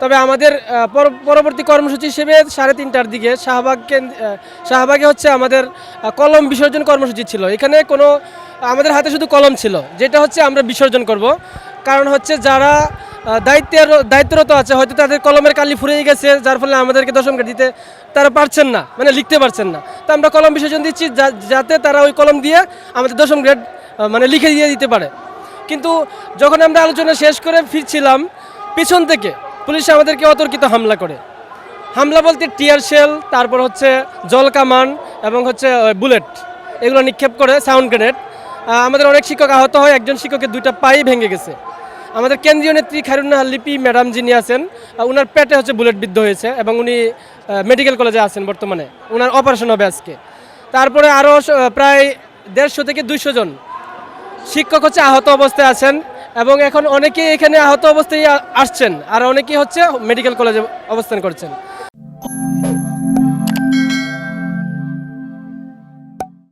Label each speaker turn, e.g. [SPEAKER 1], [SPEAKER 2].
[SPEAKER 1] তবে আমাদের পর- পরবর্তী কর্মসূচি হিসেবে সাড়ে তিনটার দিকে শাহবাগ শাহবাগে হচ্ছে আমাদের কলম বিসর্জন কর্মসূচি ছিল। এখানে কোনো, আমাদের হাতে শুধু কলম ছিল। যেটা হচ্ছে আমরা বিসর্জন করব। কারণ হচ্ছে যারা দায়িত্বের, দায়িত্বরত আছে, হয়তো তাদের কলমের কালি ফুরিয়ে গেছে, যার ফলে আমাদেরকে দশম গ্রেড দিতে তারা পারছেন না মানে লিখতে পারছেন না। তো আমরা কলম বিসর্জন দিচ্ছি যাতে তারা ওই কলম দিয়ে আমাদের দশম গ্রেড মানে লিখে দিয়ে দিতে পারে। কিন্তু যখন আমরা আলোচনা শেষ করে ফিরছিলাম, পিছন থেকে পুলিশ আমাদেরকে অতর্কিত হামলা করে। হামলা বলতে টিয়ার শেল, তারপর হচ্ছে জল কামান এবং হচ্ছে বুলেট। এগুলো নিক্ষেপ করে সাউন্ড গ্রেনেড। আমাদের অনেক শিক্ষক আহত হয়, একজন শিক্ষকের দুইটা পাই ভেঙে গেছে। আমাদের কেন্দ্রীয় নেত্রী খায়রুন্নাহার লিপি ম্যাডাম যিনি আছেন উনার পেটে হচ্ছে বুলেট বিদ্ধ হয়েছে এবং উনি মেডিকেল কলেজে আছেন বর্তমানে। ওনার অপারেশন হবে আজকে। তারপরে আরও প্রায় দেড়শো থেকে দুইশো জন শিক্ষক হচ্ছে আহত অবস্থায় আছেন। এবং এখন অনেকেই এখানে আহত অবস্থায় আসছেন আর অনেকেই হচ্ছে মেডিকেল কলেজে অবস্থান করছেন।